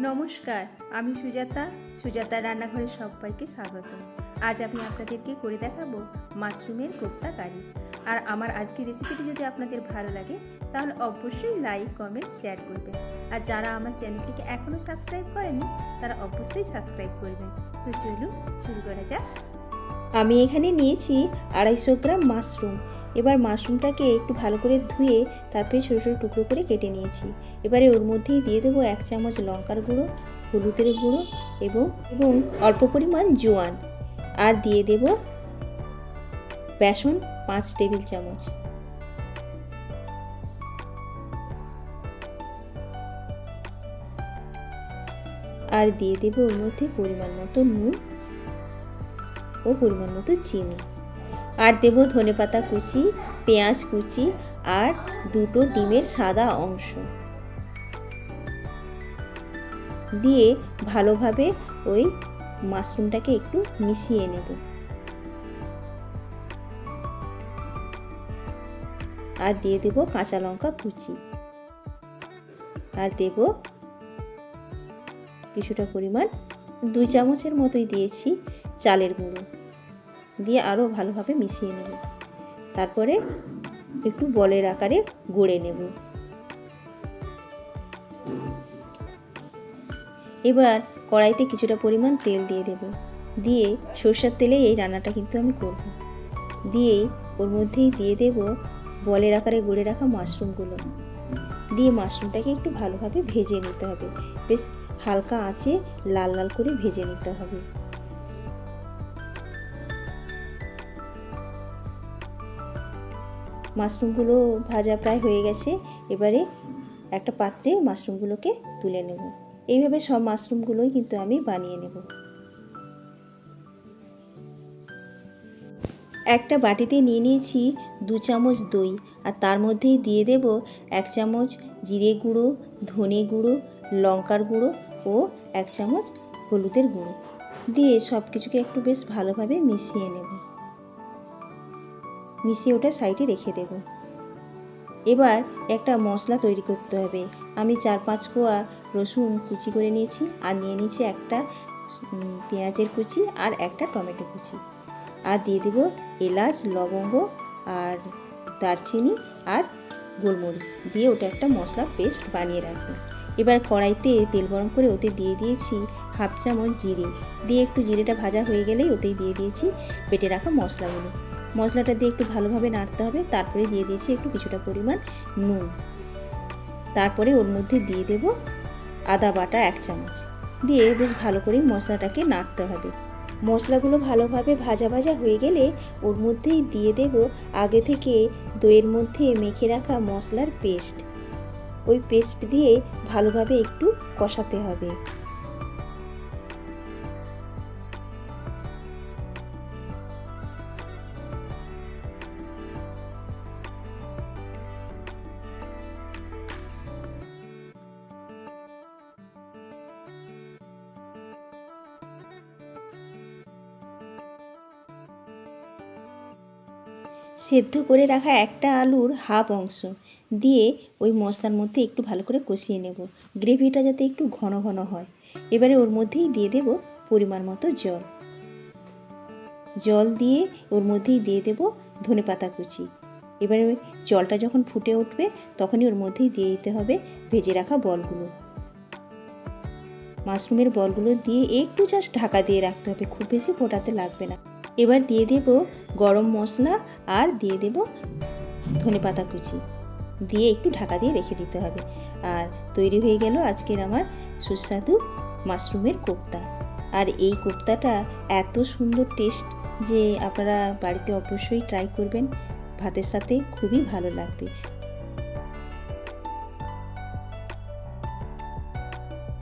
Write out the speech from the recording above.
নমস্কার, আমি সুজাতা। সুজাতা রান্নাঘরের সবাইকে স্বাগত। আজ আমি আপনাদেরকে করে দেখাবো মাশরুমের কোপ্তা কারি। আর আমার আজকের রেসিপিটি যদি আপনাদের ভালো লাগে, তাহলে অবশ্যই লাইক কমেন্ট শেয়ার করবেন। আর যারা আমার চ্যানেলটিকে এখনও সাবস্ক্রাইব করেনি তারা অবশ্যই সাবস্ক্রাইব করবেন। তো চলুন শুরু করা যাক। আমি এখানে নিয়েছি আড়াইশো গ্রাম মাশরুম। এবার মাশরুমটাকে একটু ভালো করে ধুয়ে তারপরে ছোটো ছোটো টুকরো করে কেটে নিয়েছি। এবারে ওর মধ্যেই দিয়ে দেবো এক চামচ লঙ্কার গুঁড়ো, হলুদের গুঁড়ো এবং এবং অল্প পরিমাণ জোয়ান। আর দিয়ে দেব বেসন পাঁচ টেবিল চামচ। আর দিয়ে দেবো ওর মধ্যে পরিমাণ মতো নুন। ও পরিমাণ মতো চিনি। আর দেবো ধনেপাতা কুচি, পেঁয়াজ কুচি আর দুটো ডিমের সাদা অংশ। দিয়ে ভালোভাবে ওই মাশরুমটাকে একটু মিশিয়ে নেব। আর দিয়ে দেব কাঁচা লঙ্কা কুচি। আর দেব কিছুটা পরিমাণ দুই চামচের মতোই দিয়েছি চালের গুঁড়ো। দিয়ে আরও ভালোভাবে মিশিয়ে নেব। তারপরে একটু বলের আকারে গড়ে নেব। এবার কড়াইতে কিছুটা পরিমাণ তেল দিয়ে দেব। দিয়ে সর্ষের তেলে এই রান্নাটা কিন্তু আমি করব। দিয়ে ওর মধ্যেই দিয়ে দেব বলের আকারে গড়ে রাখা মাশরুমগুলো। দিয়ে মাশরুমটাকে একটু ভালোভাবে ভেজে নিতে হবে। বেশ হালকা আঁচে লাল লাল করে ভেজে নিতে হবে। মাশরুমগুলো ভাজা প্রায় হয়ে গেছে। এবারে একটা পাত্রে মাশরুমগুলোকে তুলে নেব। এইভাবে সব মাশরুমগুলোই কিন্তু আমি বানিয়ে নেব। একটা বাটিতে নিয়ে নিয়েছি দু চামচ দই আর তার মধ্যেই দিয়ে দেব এক চামচ জিরে গুঁড়ো, ধনে গুঁড়ো, লঙ্কার গুঁড়ো ও এক চামচ হলুদের গুঁড়ো। দিয়ে সব কিছুকে একটু বেশ ভালোভাবে মিশিয়ে নেব। মিশিয়ে ওটা সাইডে রেখে দেব। এবার একটা মশলা তৈরি করতে হবে। আমি চার পাঁচ কোয়া রসুন কুচি করে নিয়েছি আর নিয়ে নিয়েছি একটা পেঁয়াজের কুচি আর একটা টমেটো কুচি। আর দিয়ে দেবো এলাচ, লবঙ্গ আর দারচিনি আর গোলমরিচ দিয়ে ওটা একটা মশলা পেস্ট বানিয়ে রাখব। এবার কড়াইতে তেল গরম করে ওতে দিয়ে দিয়েছি হাফ চামচ জিরে। দিয়ে একটু জিরেটা ভাজা হয়ে গেলেই ওতেই দিয়ে দিয়েছি। বেটে রাখা মশলাগুলো। মশলাটা দিয়ে একটু ভালোভাবে নাড়তে হবে, তারপরে দিয়ে দিয়েছি একটু কিছুটা পরিমাণ নুন। তারপরে ওর মধ্যে দিয়ে দেব আদা বাটা এক চামচ। দিয়ে বেশ ভালো করে মশলাটাকে নাড়তে হবে। মশলাগুলো ভালোভাবে ভাজা ভাজা হয়ে গেলে ওর মধ্যেই দিয়ে দেব আগে থেকে দইয়ের মধ্যে মেখে রাখা মশলার পেস্ট। ওই পেস্ট দিয়ে ভালোভাবে একটু কষাতে হবে। সেদ্ধ করে রাখা একটা আলুর হাফ অংশ দিয়ে ওই মশলার মধ্যে একটু ভালো করে কষিয়ে নেব। গ্রেভিটা যাতে একটু ঘন ঘন হয়। এবারে ওর মধ্যেই দিয়ে দেব পরিমাণ মতো জল। জল দিয়ে ওর মধ্যেই দিয়ে দেব ধনে পাতা কুচি। এবারে ওই জলটা যখন ফুটে উঠবে তখনই ওর মধ্যেই দিয়ে দিতে হবে ভেজে রাখা বলগুলো। মাশরুমের বলগুলো দিয়ে একটু জাস্ট ঢাকা দিয়ে রাখতে হবে, খুব বেশি ফোটাতে লাগবে না। এবার দিয়ে দেব গরম মশলা আর দিয়ে দেব ধনে পাতা কুচি। দিয়ে একটু ঢাকা দিয়ে রেখে দিতে হবে। আর তৈরি হয়ে গেল আজকের আমার সুস্বাদু মাশরুমের কোপ্তা। আর এই কোপ্তাটা এত সুন্দর টেস্ট যে আপনারা বাড়িতে অবশ্যই ট্রাই করবেন। ভাতের সাথে খুবই ভালো লাগবে।